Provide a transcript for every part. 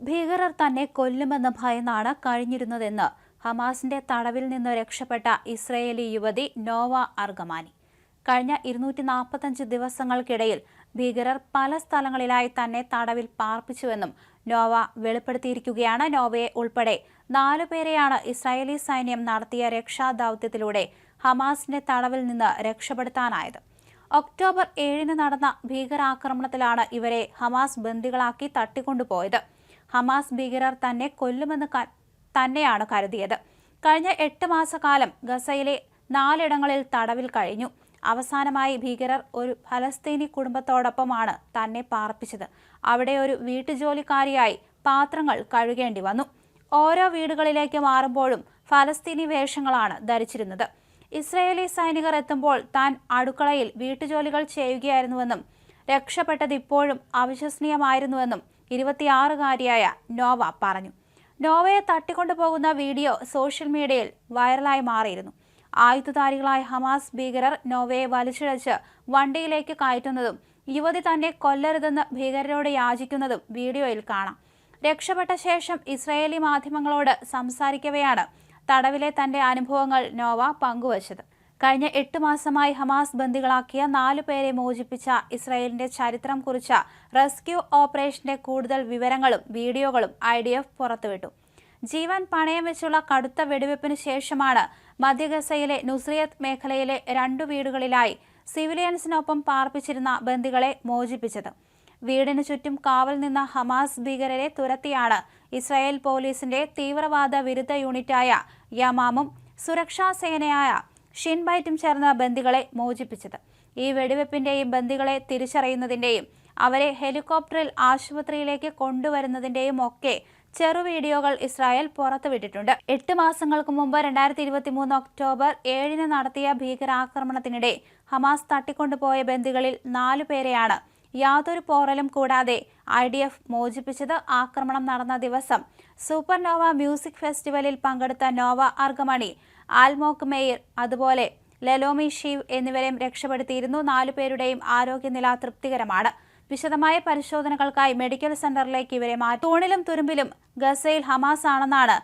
ഭീകരർ തന്നെ കൊല്ലുമെന്ന ഭയന്നാണ് കഴിഞ്ഞിരുന്നതെന്ന് ഹമാസിന്റെ തടവിൽ നിന്ന് രക്ഷപ്പെട്ട ഇസ്രയേലി യുവതി നോവ അർഗമാനി. കഴിഞ്ഞ ഇരുന്നൂറ്റി നാൽപ്പത്തഞ്ച് ദിവസങ്ങൾക്കിടയിൽ ഭീകരർ പല സ്ഥലങ്ങളിലായി തന്നെ തടവിൽ പാർപ്പിച്ചുവെന്നും നോവ വെളിപ്പെടുത്തിയിരിക്കുകയാണ്. നോവയെ ഉൾപ്പെടെ നാലുപേരെയാണ് ഇസ്രായേലി സൈന്യം നടത്തിയ രക്ഷാദൌത്യത്തിലൂടെ ഹമാസിന്റെ തടവിൽ നിന്ന് രക്ഷപ്പെടുത്താനായത്. ഒക്ടോബർ ഏഴിന് നടന്ന ഭീകരാക്രമണത്തിലാണ് ഇവരെ ഹമാസ് ബന്ദികളാക്കി തട്ടിക്കൊണ്ടുപോയത്. ഹമാസ് ഭീകരർ തന്നെ കൊല്ലുമെന്ന് തന്നെയാണ് കരുതിയത്. കഴിഞ്ഞ എട്ട് മാസക്കാലം ഗസയിലെ നാലിടങ്ങളിൽ തടവിൽ കഴിഞ്ഞു. അവസാനമായി ഭീകരർ ഒരു ഫലസ്തീനി കുടുംബത്തോടൊപ്പമാണ് തന്നെ പാർപ്പിച്ചത്. അവിടെ ഒരു വീട്ടുജോലിക്കാരിയായി പാത്രങ്ങൾ കഴുകേണ്ടി വന്നു. ഓരോ വീടുകളിലേക്ക് മാറുമ്പോഴും ഫലസ്തീനി വേഷങ്ങളാണ് ധരിച്ചിരുന്നത്. ഇസ്രയേലി സൈനികർ എത്തുമ്പോൾ താൻ അടുക്കളയിൽ വീട്ടുജോലികൾ ചെയ്യുകയായിരുന്നുവെന്നും രക്ഷപ്പെട്ടത് ഇപ്പോഴും അവിശ്വസനീയമായിരുന്നുവെന്നും ഇരുപത്തിയാറുകാരിയായ നോവ പറഞ്ഞു. നോവയെ തട്ടിക്കൊണ്ടുപോകുന്ന വീഡിയോ സോഷ്യൽ മീഡിയയിൽ വൈറലായി മാറിയിരുന്നു. ആയുധധാരികളായ ഹമാസ് ഭീകരർ നോവയെ വലിച്ചിഴച്ച് വണ്ടിയിലേക്ക് കയറ്റുന്നതും യുവതി തന്നെ കൊല്ലരുതെന്ന് ഭീകരരോട് യാചിക്കുന്നതും വീഡിയോയിൽ കാണാം. രക്ഷപ്പെട്ട ശേഷം ഇസ്രായേലി മാധ്യമങ്ങളോട് സംസാരിക്കവെയാണ് തടവിലെ തന്റെ അനുഭവങ്ങൾ നോവ പങ്കുവച്ചത്. കഴിഞ്ഞ എട്ട് മാസമായി ഹമാസ് ബന്ദികളാക്കിയ നാലു പേരെ മോചിപ്പിച്ച ഇസ്രായേലിന്റെ ചരിത്രം കുറിച്ച റെസ്ക്യൂ ഓപ്പറേഷന്റെ കൂടുതൽ വിവരങ്ങളും വീഡിയോകളും ഐ ഡി എഫ് പുറത്തുവിട്ടു. ജീവൻ പണയം വെച്ചുള്ള കടുത്ത വെടിവെപ്പിന് ശേഷമാണ് മധ്യഗസയിലെ നുസ്രിയത്ത് മേഖലയിലെ രണ്ടു വീടുകളിലായി സിവിലിയൻസിനൊപ്പം പാർപ്പിച്ചിരുന്ന ബന്ദികളെ മോചിപ്പിച്ചത്. വീടിനു ചുറ്റും കാവൽ നിന്ന ഹമാസ് ഭീകരരെ തുരത്തിയാണ് ഇസ്രായേൽ പോലീസിന്റെ തീവ്രവാദ വിരുദ്ധ യൂണിറ്റായ യമാമും സുരക്ഷാ സേനയായ ഷിൻബൈറ്റും ചേർന്ന ബന്ദികളെ മോചിപ്പിച്ചത്. ഈ വെടിവെപ്പിന്റെയും ബന്ദികളെ തിരിച്ചറിയുന്നതിന്റെയും അവരെ ഹെലികോപ്റ്ററിൽ ആശുപത്രിയിലേക്ക് കൊണ്ടുവരുന്നതിന്റെയും ഒക്കെ ചെറു വീഡിയോകൾ ഇസ്രായേൽ പുറത്തുവിട്ടിട്ടുണ്ട്. എട്ട് മാസങ്ങൾക്ക് മുമ്പ് രണ്ടായിരത്തി ഇരുപത്തി മൂന്ന് ഒക്ടോബർ ഏഴിന് നടത്തിയ ഭീകരാക്രമണത്തിനിടെ ഹമാസ് തട്ടിക്കൊണ്ടുപോയ ബന്ദികളിൽ നാലു പേരെയാണ് യാതൊരു പോറലും കൂടാതെ ഐ ഡി എഫ് മോചിപ്പിച്ചത്. ആക്രമണം നടന്ന ദിവസം സൂപ്പർനോവ മ്യൂസിക് ഫെസ്റ്റിവലിൽ പങ്കെടുത്ത നോവ അർഗമണി ആൽമോക്ക് മേയർ അതുപോലെ ലലോമി ഷീവ് എന്നിവരെയും രക്ഷപ്പെടുത്തിയിരുന്നു. നാലുപേരുടെയും ആരോഗ്യനില തൃപ്തികരമാണ്. വിശദമായ പരിശോധനകൾക്കായി മെഡിക്കൽ സെന്ററിലേക്ക് ഇവരെ മാറ്റി. തൂണിലും തുരുമ്പിലും ഗസയിൽ ഹമാസ് ആണെന്നാണ്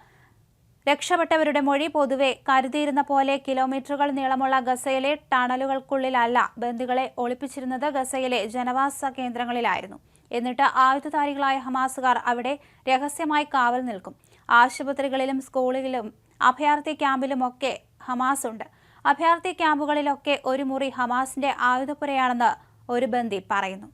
രക്ഷപ്പെട്ടവരുടെ മൊഴി. പൊതുവെ കരുതിയിരുന്ന പോലെ കിലോമീറ്ററുകൾ നീളമുള്ള ഗസയിലെ ടണലുകൾക്കുള്ളിലല്ല ബന്ദികളെ ഒളിപ്പിച്ചിരുന്നത്. ഗസയിലെ ജനവാസ കേന്ദ്രങ്ങളിലായിരുന്നു. എന്നിട്ട് ആയുധധാരികളായ ഹമാസുകാർ അവിടെ രഹസ്യമായി കാവൽ നിൽക്കും. ആശുപത്രികളിലും സ്കൂളുകളിലും അഭയാർത്ഥി ക്യാമ്പിലുമൊക്കെ ഹമാസ് ഉണ്ട് അഭയാർത്ഥി ക്യാമ്പുകളിലൊക്കെ ഒരു മുറി ഹമാസിന്റെ ആയുധപ്പുരയാണെന്ന് ഒരു ബന്ദി പറയുന്നു.